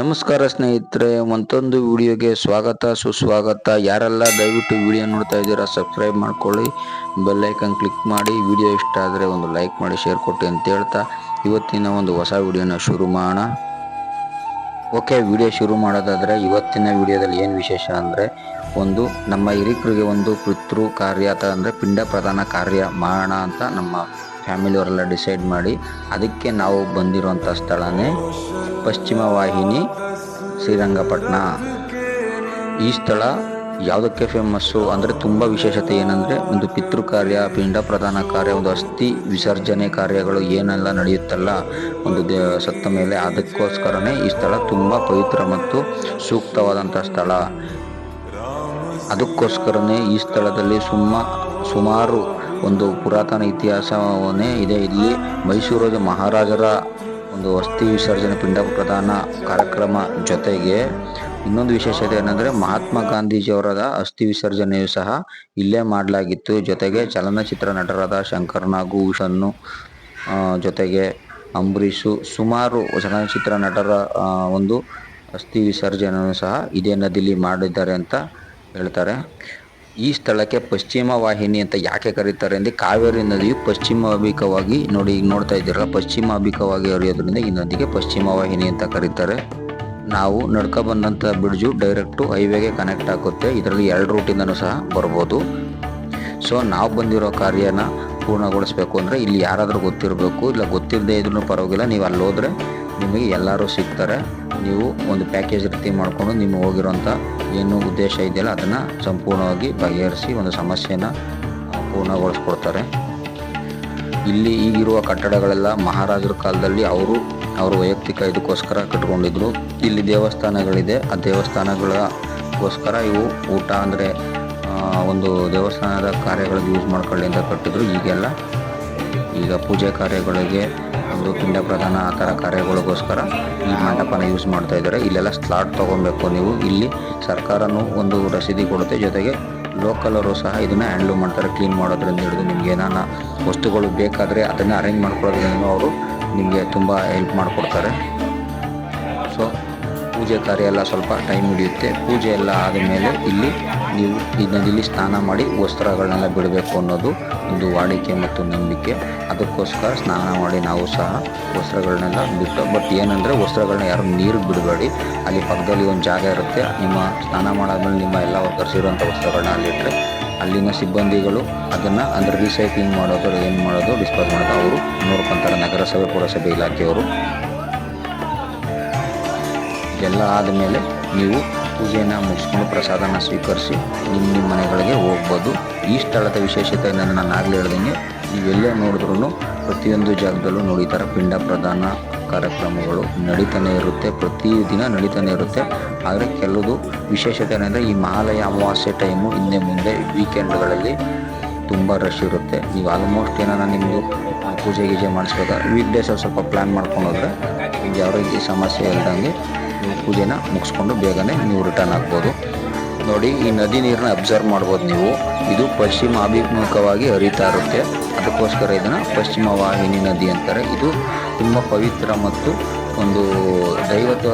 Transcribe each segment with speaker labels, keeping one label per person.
Speaker 1: ನಮಸ್ಕಾರ ಸ್ನೇಹಿತರೆ, ಮತ್ತೊಂದು ವಿಡಿಯೋಗೆ ಸ್ವಾಗತ, ಸುಸ್ವಾಗತ. ಯಾರೆಲ್ಲ ದಯವಿಟ್ಟು ವಿಡಿಯೋ ನೋಡ್ತಾ ಇದ್ದೀರಾ ಸಬ್ಸ್ಕ್ರೈಬ್ ಮಾಡ್ಕೊಳ್ಳಿ. ಬೆಲ್ ಐಕನ್ ಕ್ಲಿಕ್ ಮಾಡಿ. ವಿಡಿಯೋ ಇಷ್ಟ ಆದರೆ ಒಂದು ಲೈಕ್ ಮಾಡಿ ಶೇರ್ ಕೊಟ್ಟು ಅಂತ ಹೇಳ್ತಾ ಇವತ್ತಿನ ಒಂದು ಹೊಸ ವಿಡಿಯೋನ ಶುರು ಮಾಡೋಣ. ಓಕೆ, ವಿಡಿಯೋ ಶುರು ಮಾಡೋದಾದರೆ ಇವತ್ತಿನ ವಿಡಿಯೋದಲ್ಲಿ ಏನು ವಿಶೇಷ ಅಂದರೆ ಒಂದು ನಮ್ಮ ಹಿರಿಕರಿಗೆ ಒಂದು ಪಿತೃ ಕಾರ್ಯ ಅಥವಾ ಅಂದರೆ ಪಿಂಡ ಪ್ರಧಾನ ಕಾರ್ಯ ಮಾಡೋಣ ಅಂತ ನಮ್ಮ ಫ್ಯಾಮಿಲಿಯವರೆಲ್ಲ ಡಿಸೈಡ್ ಮಾಡಿ ಅದಕ್ಕೆ ನಾವು ಬಂದಿರುವಂಥ ಸ್ಥಳನೇ ಪಶ್ಚಿಮ ವಾಹಿನಿ ಶ್ರೀರಂಗಪಟ್ಟಣ ಈ ಸ್ಥಳ ಯಾವುದಕ್ಕೆ ಫೇಮಸ್ಸು ಅಂದರೆ ತುಂಬ ವಿಶೇಷತೆ ಏನಂದರೆ ಒಂದು ಪಿತೃ ಕಾರ್ಯ, ಪಿಂಡ ಪ್ರದಾನ ಕಾರ್ಯ, ಒಂದು ಅಸ್ಥಿ ವಿಸರ್ಜನೆ ಕಾರ್ಯಗಳು ಏನೆಲ್ಲ ನಡೆಯುತ್ತಲ್ಲ ಒಂದು ದೇ ಸತ್ತ ಮೇಲೆ ಅದಕ್ಕೋಸ್ಕರನೇ ಈ ಸ್ಥಳ ತುಂಬ ಪವಿತ್ರ ಮತ್ತು ಸೂಕ್ತವಾದಂಥ ಸ್ಥಳ. ಅದಕ್ಕೋಸ್ಕರನೇ ಈ ಸ್ಥಳದಲ್ಲಿ ಸುಮ್ಮ ಸುಮಾರು ಒಂದು ಪುರಾತನ ಇತಿಹಾಸವನ್ನೇ ಇದೆ. ಇಲ್ಲಿ ಮೈಸೂರು ಮಹಾರಾಜರ ಒಂದು ಅಸ್ಥಿ ವಿಸರ್ಜನೆ ಪಿಂಡ ಪ್ರದಾನ ಕಾರ್ಯಕ್ರಮ ಜೊತೆಗೆ ಇನ್ನೊಂದು ವಿಶೇಷತೆ ಏನಂದರೆ ಮಹಾತ್ಮ ಗಾಂಧೀಜಿಯವರದ ಅಸ್ಥಿ ವಿಸರ್ಜನೆಯು ಸಹ ಇಲ್ಲೇ ಮಾಡಲಾಗಿತ್ತು. ಜೊತೆಗೆ ಚಲನಚಿತ್ರ ನಟರಾದ ಶಂಕರ್ ನಾಗು ಜೊತೆಗೆ ಅಂಬರೀಷು, ಸುಮಾರು ಚಲನಚಿತ್ರ ನಟರ ಒಂದು ಅಸ್ಥಿ ವಿಸರ್ಜನೆಯನ್ನು ಸಹ ಇದೇ ನದಿಲಿ ಮಾಡಿದ್ದಾರೆ ಅಂತ ಹೇಳ್ತಾರೆ. ಈ ಸ್ಥಳಕ್ಕೆ ಪಶ್ಚಿಮ ವಾಹಿನಿ ಅಂತ ಯಾಕೆ ಕರೀತಾರೆ ಅಂದರೆ ಕಾವೇರಿ ನದಿಯು ಪಶ್ಚಿಮಾಭಿಕವಾಗಿ ನೋಡಿ ಈಗ ನೋಡ್ತಾ ಇದ್ದೀರಲ್ಲ ಪಶ್ಚಿಮಾಭಿಕವಾಗಿ ಹರಿಯೋದ್ರಿಂದ ಈ ನದಿಗೆ ಪಶ್ಚಿಮ ವಾಹಿನಿ ಅಂತ ಕರೀತಾರೆ. ನಾವು ನಡ್ಕ ಬಂದಂಥ ಬ್ರಿಡ್ಜು ಡೈರೆಕ್ಟು ಹೈವೇಗೆ ಕನೆಕ್ಟ್ ಆಗುತ್ತೆ, ಇದರಲ್ಲಿ ಎರಡು ರೂಟಿಂದನೂ ಸಹ ಬರ್ಬೋದು. ಸೊ ನಾವು ಬಂದಿರೋ ಕಾರ್ಯನ ಪೂರ್ಣಗೊಳಿಸ್ಬೇಕು ಅಂದರೆ ಇಲ್ಲಿ ಯಾರಾದರೂ ಗೊತ್ತಿರಬೇಕು, ಇಲ್ಲ ಗೊತ್ತಿಲ್ಲದೆ ಇದ್ರೂ ಪರವಾಗಿಲ್ಲ, ನೀವು ಅಲ್ಲಿ ಹೋದರೆ ನಿಮಗೆ ಎಲ್ಲರೂ ಸಿಗ್ತಾರೆ. ನೀವು ಒಂದು ಪ್ಯಾಕೇಜ್ ರೀತಿ ಮಾಡಿಕೊಂಡು ನಿಮ್ಮ ಹೋಗಿರೋಂಥ ಏನು ಉದ್ದೇಶ ಇದೆಯಲ್ಲ ಅದನ್ನು ಸಂಪೂರ್ಣವಾಗಿ ಬಗೆಹರಿಸಿ ಒಂದು ಸಮಸ್ಯೆನ ಪೂರ್ಣಗೊಳಿಸ್ಕೊಡ್ತಾರೆ. ಇಲ್ಲಿ ಈಗಿರುವ ಕಟ್ಟಡಗಳೆಲ್ಲ ಮಹಾರಾಜರ ಕಾಲದಲ್ಲಿ ಅವರು ಅವರು ವೈಯಕ್ತಿಕ ಇದಕ್ಕೋಸ್ಕರ ಕಟ್ಕೊಂಡಿದ್ರು ಇಲ್ಲಿ ದೇವಸ್ಥಾನಗಳಿದೆ, ಆ ದೇವಸ್ಥಾನಗಳಿಗೋಸ್ಕರ ಇವು ಊಟ ಅಂದರೆ ಒಂದು ದೇವಸ್ಥಾನದ ಕಾರ್ಯಗಳಿಗೆ ಯೂಸ್ ಮಾಡ್ಕೊಳ್ಳಿ ಅಂತ ಕಟ್ಟಿದ್ರು. ಈಗೆಲ್ಲ ಈಗ ಪೂಜೆ ಕಾರ್ಯಗಳಿಗೆ ಒಂದು ಪಿಂಡ ಪ್ರಧಾನ ಆ ಥರ ಕಾರ್ಯಗಳಿಗೋಸ್ಕರ ಈ ಮಂಟಪನ ಯೂಸ್ ಮಾಡ್ತಾ ಇದ್ದಾರೆ. ಇಲ್ಲೆಲ್ಲ ಸ್ಲಾಟ್ ತೊಗೊಬೇಕು ನೀವು. ಇಲ್ಲಿ ಸರ್ಕಾರನೂ ಒಂದು ರಸೀದಿ ಕೊಡುತ್ತೆ. ಜೊತೆಗೆ ಲೋಕಲರು ಸಹ ಇದನ್ನು ಹ್ಯಾಂಡ್ಲ್ ಮಾಡ್ತಾರೆ ಕ್ಲೀನ್ ಮಾಡೋದ್ರಿಂದ ಹಿಡಿದು ನಿಮ್ಗೆ ಏನಾನ ವಸ್ತುಗಳು ಬೇಕಾದರೆ ಅದನ್ನು ಅರೇಂಜ್ ಮಾಡ್ಕೊಳ್ಳೋದ್ರಿಂದ ಅವರು ನಿಮಗೆ ತುಂಬ ಹೆಲ್ಪ್ ಮಾಡಿಕೊಡ್ತಾರೆ. ಸೊ ಪೂಜೆ ಕಾರ್ಯ ಎಲ್ಲ ಸ್ವಲ್ಪ ಟೈಮ್ ಹಿಡಿಯುತ್ತೆ. ಪೂಜೆ ಎಲ್ಲ ಆದಮೇಲೆ ಇಲ್ಲಿ ನೀವು ನದಿಲಿ ಸ್ನಾನ ಮಾಡಿ ವಸ್ತ್ರಗಳನ್ನೆಲ್ಲ ಬಿಡಬೇಕು ಅನ್ನೋದು ಒಂದು ವಾಡಿಕೆ ಮತ್ತು ನಂಬಿಕೆ. ಅದಕ್ಕೋಸ್ಕರ ಸ್ನಾನ ಮಾಡಿ ನಾವು ಸಹ ವಸ್ತ್ರಗಳನ್ನೆಲ್ಲ ಬಿಟ್ಟು ಬಟ್ ಏನಂದರೆ ವಸ್ತ್ರಗಳನ್ನ ಯಾರು ನೀರು ಬಿಡಬೇಡಿ. ಅಲ್ಲಿ ಪಕ್ಕದಲ್ಲಿ ಒಂದು ಜಾಗ ಇರುತ್ತೆ. ನಿಮ್ಮ ಸ್ನಾನ ಮಾಡಾದ್ಮೇಲೆ ನಿಮ್ಮ ಎಲ್ಲ ಧರಿಸಿರುವಂಥ ವಸ್ತ್ರಗಳನ್ನ ಅಲ್ಲಿಟ್ಟರೆ ಅಲ್ಲಿನ ಸಿಬ್ಬಂದಿಗಳು ಅದನ್ನು ಅಂದರೆ ರೀಸೈಕ್ಲಿಂಗ್ ಮಾಡೋದು ಏನು ಮಾಡೋದು ಡಿಸ್ಪೋಸ್ ಮಾಡೋದು, ಅವರು ನೋಡ್ಕೊತಾರೆ ನಗರಸಭೆ, ಪುರಸಭೆ ಇಲಾಖೆಯವರು ಇದೆಲ್ಲ ಆದಮೇಲೆ ನೀವು ಪೂಜೆಯನ್ನು ಮುಗಿಸ್ಕೊಂಡು ಪ್ರಸಾದನ ಸ್ವೀಕರಿಸಿ ನಿಮ್ಮ ನಿಮ್ಮ ಮನೆಗಳಿಗೆ ಹೋಗ್ಬೋದು. ಈ ಸ್ಥಳದ ವಿಶೇಷತೆ ನಾನು ಆಗಲೇ ಹೇಳ್ದಂಗೆ, ನೀವೆಲ್ಲೇ ನೋಡಿದ್ರೂ ಪ್ರತಿಯೊಂದು ಜಾಗದಲ್ಲೂ ನೋಡಿ ಪಿಂಡ ಪ್ರದಾನ ಕಾರ್ಯಕ್ರಮಗಳು ನಡೀತಾನೆ ಇರುತ್ತೆ ಪ್ರತಿದಿನ ನಡೀತಾನೆ ಇರುತ್ತೆ. ಆದರೆ ಕೆಲವುದು ವಿಶೇಷತೆ ಏನಂದರೆ, ಈ ಮಹಾಲಯ ಅಮಾವಾಸ್ಯೆ ಟೈಮು ಹಿಂದೆ ಮುಂದೆ ವೀಕೆಂಡ್ಗಳಲ್ಲಿ ತುಂಬ ರಶ್ ಇರುತ್ತೆ. ನೀವು ಆಲ್ಮೋಸ್ಟ್ ಏನಾರ ನಿಮ್ಮದು ಪೂಜೆ ಗೀಜೆ ಮಾಡಿಸ್ಬೇಕಾದ್ರೆ ವೀಕ್ ಡೇಸಲ್ಲಿ ಸ್ವಲ್ಪ ಪ್ಲ್ಯಾನ್ ಮಾಡ್ಕೊಂಡು ಹೋದರೆ ಯಾವ ರೀತಿ ಸಮಸ್ಯೆ ಇಲ್ದಂಗೆ ನೀವು ಪೂಜೆನ ಮುಗಿಸ್ಕೊಂಡು ಬೇಗನೆ ನೀವು ರಿಟರ್ನ್ ಆಗ್ಬೋದು. ನೋಡಿ, ಈ ನದಿ ನೀರನ್ನ ಅಬ್ಸರ್ವ್ ಮಾಡ್ಬೋದು ನೀವು. ಇದು ಪಶ್ಚಿಮ ಅಭಿಮುಖವಾಗಿ ಹರಿತಾ ಇರುತ್ತೆ. ಅದಕ್ಕೋಸ್ಕರ ಇದನ್ನು ಪಶ್ಚಿಮ ವಾಹಿನಿ ನದಿ ಅಂತಾರೆ. ಇದು ತುಂಬ ಪವಿತ್ರ ಮತ್ತು ಒಂದು ದೈವತ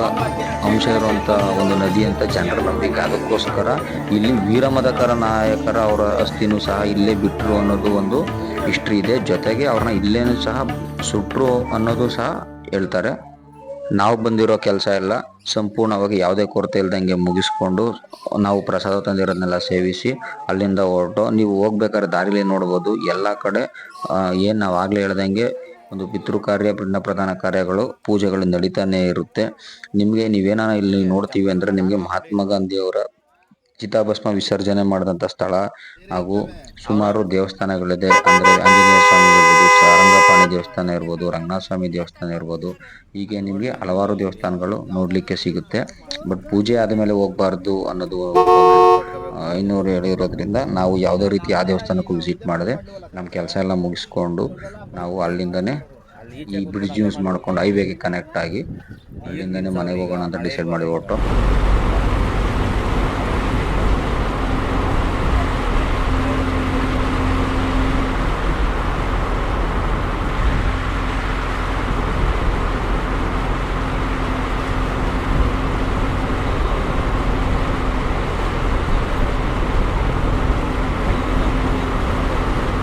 Speaker 1: ಅಂಶ ಇರುವಂಥ ಒಂದು ನದಿ ಅಂತ ಜನರ ನಂಬಿಕೆ. ಅದಕ್ಕೋಸ್ಕರ ಇಲ್ಲಿ ವೀರಮದಕರ ನಾಯಕರ ಅವರ ಅಸ್ಥಿನೂ ಸಹ ಇಲ್ಲೇ ಬಿಟ್ಟರು ಅನ್ನೋದು ಒಂದು ಹಿಸ್ಟ್ರಿ ಇದೆ. ಜೊತೆಗೆ ಅವ್ರನ್ನ ಇಲ್ಲೇನೂ ಸಹ ಸುಟ್ಟರು ಅನ್ನೋದು ಸಹ ಹೇಳ್ತಾರೆ. ನಾವು ಬಂದಿರೋ ಕೆಲಸ ಎಲ್ಲ ಸಂಪೂರ್ಣವಾಗಿ ಯಾವುದೇ ಕೊರತೆ ಇಲ್ದಂಗೆ ಮುಗಿಸ್ಕೊಂಡು ನಾವು ಪ್ರಸಾದ ತಂದಿರೋದನ್ನೆಲ್ಲ ಸೇವಿಸಿ ಅಲ್ಲಿಂದ ಹೊರಟು ನೀವು ಹೋಗ್ಬೇಕಾದ್ರೆ ದಾರಿಲಿ ನೋಡ್ಬೋದು. ಎಲ್ಲ ಕಡೆ ಏನು ನಾವು ಆಗಲೇ ಹೇಳ್ದಂಗೆ ಒಂದು ಪಿತೃ ಕಾರ್ಯ, ಪಿಂಡ ಪ್ರಧಾನ ಕಾರ್ಯಗಳು ಪೂಜೆಗಳು ನಡೀತಾನೆ ಇರುತ್ತೆ. ನಿಮಗೆ ನೀವೇನಾನ ಇಲ್ಲಿ ನೋಡ್ತೀವಿ ಅಂದರೆ ನಿಮಗೆ ಮಹಾತ್ಮ ಗಾಂಧಿಯವರ ಚಿತಾಭಸ್ಮ ವಿಸರ್ಜನೆ ಮಾಡಿದಂಥ ಸ್ಥಳ ಹಾಗೂ ಸುಮಾರು ದೇವಸ್ಥಾನಗಳಿದೆ. ಅಂದರೆ ಆಂಜನೇಯ ಸ್ವಾಮಿ ಸಾರಂಗಪಾಣಿ ದೇವಸ್ಥಾನ ಇರ್ಬೋದು ರಂಗನಾಥ ಸ್ವಾಮಿ ದೇವಸ್ಥಾನ ಇರ್ಬೋದು, ಹೀಗೆ ನಿಮಗೆ ಹಲವಾರು ದೇವಸ್ಥಾನಗಳು ನೋಡಲಿಕ್ಕೆ ಸಿಗುತ್ತೆ. ಬಟ್ ಪೂಜೆ ಆದಮೇಲೆ ಹೋಗಬಾರ್ದು ಅನ್ನೋದು ಐನೂರು ಹೇಳಿರೋದ್ರಿಂದ ನಾವು ಯಾವುದೇ ರೀತಿ ಆ ದೇವಸ್ಥಾನಕ್ಕೂ ವಿಸಿಟ್ ಮಾಡದೆ ನಮ್ಮ ಕೆಲಸ ಎಲ್ಲ ಮುಗಿಸ್ಕೊಂಡು ನಾವು ಅಲ್ಲಿಂದನೇ ಈ ಬ್ರಿಡ್ಜ್ ಯೂಸ್ ಮಾಡ್ಕೊಂಡು ಹೈವೇಗೆ ಕನೆಕ್ಟ್ ಆಗಿ ಅಲ್ಲಿಂದನೇ ಮನೆಗೆ ಹೋಗೋಣ ಅಂತ ಡಿಸೈಡ್ ಮಾಡಿ ಹೊರಟು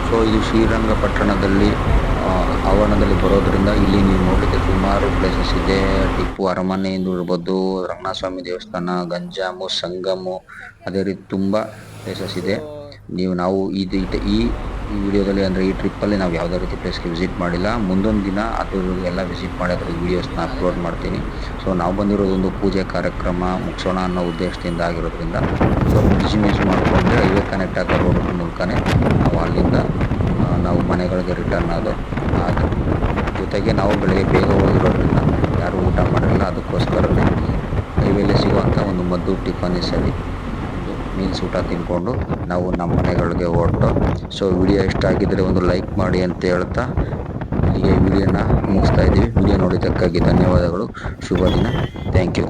Speaker 1: ಸೊ ಇದು ಶ್ರೀರಂಗಪಟ್ಟಣದಲ್ಲಿ ಆವರಣದಲ್ಲಿ ಬರೋದ್ರಿಂದ ಇಲ್ಲಿ ನೀವು ನೋಡಲಿಕ್ಕೆ ಸುಮಾರು ಪ್ಲೇಸಸ್ ಇದೆ. ಟಿಪ್ಪು ಅರಮನೆಯಿಂದ ಇರ್ಬೋದು ರಂಗನಾಥ ಸ್ವಾಮಿ ದೇವಸ್ಥಾನ, ಗಂಜಾಮು, ಸಂಗಮು, ಅದೇ ರೀತಿ ತುಂಬ ಪ್ಲೇಸಸ್ ಇದೆ. ನೀವು ನಾವು ಇದು ಈ ವಿಡಿಯೋದಲ್ಲಿ ಅಂದರೆ ಈ ಟ್ರಿಪ್ಪಲ್ಲಿ ನಾವು ಯಾವುದೇ ರೀತಿ ಪ್ಲೇಸ್ಗೆ ವಿಸಿಟ್ ಮಾಡಿಲ್ಲ. ಮುಂದೊಂದು ದಿನ ಅದ್ರ ಎಲ್ಲ ವಿಸಿಟ್ ಮಾಡಿ ಅದ್ರ ವೀಡಿಯೋಸ್ನ ಅಪ್ಲೋಡ್ ಮಾಡ್ತೀನಿ. ಸೊ ನಾವು ಬಂದಿರೋದೊಂದು ಪೂಜೆ ಕಾರ್ಯಕ್ರಮ ಮುಗಿಸೋಣ ಅನ್ನೋ ಉದ್ದೇಶದಿಂದ ಆಗಿರೋದ್ರಿಂದ ಸೊ ಮಿಸ್ ಮಾಡಿಕೊಂಡ್ರೆ ಹೈವೇ ಕನೆಕ್ಟ್ ಆಗೋ ರೋಡ್ ಮೂಲಕನೇ ನಾವು ಅಲ್ಲಿಂದ ರಿಟರ್ನ್ ಅದು ಜೊತೆಗೆ ನಾವು ಬೆಳಗ್ಗೆ ಬೇಗ ಹೋಗಿರೋದ್ರಿಂದ ಯಾರೂ ಊಟ ಮಾಡಿರಲ್ಲ ಅದಕ್ಕೋಸ್ಕರನೇ ಹೈವೇಲಿ ಸಿಗುವಂಥ ಒಂದು ಮದ್ದು ಟಿಫನಿಸಲ್ಲಿ ಒಂದು ಮೀಲ್ಸ್ ಊಟ ತಿಂದ್ಕೊಂಡು ನಾವು ನಮ್ಮ ಮನೆಗಳಿಗೆ ಹೊರಟು. ಸೊ ವಿಡಿಯೋ ಇಷ್ಟ ಆಗಿದ್ದರೆ ಒಂದು ಲೈಕ್ ಮಾಡಿ ಅಂತ ಹೇಳ್ತಾ ಇಲ್ಲಿಗೆ ವಿಡಿಯೋನ ಮುಗಿಸ್ತಾ ಇದ್ದೀವಿ. ವಿಡಿಯೋ ನೋಡಿದ್ದಕ್ಕಾಗಿ ಧನ್ಯವಾದಗಳು. ಶುಭ ದಿನ. Thank you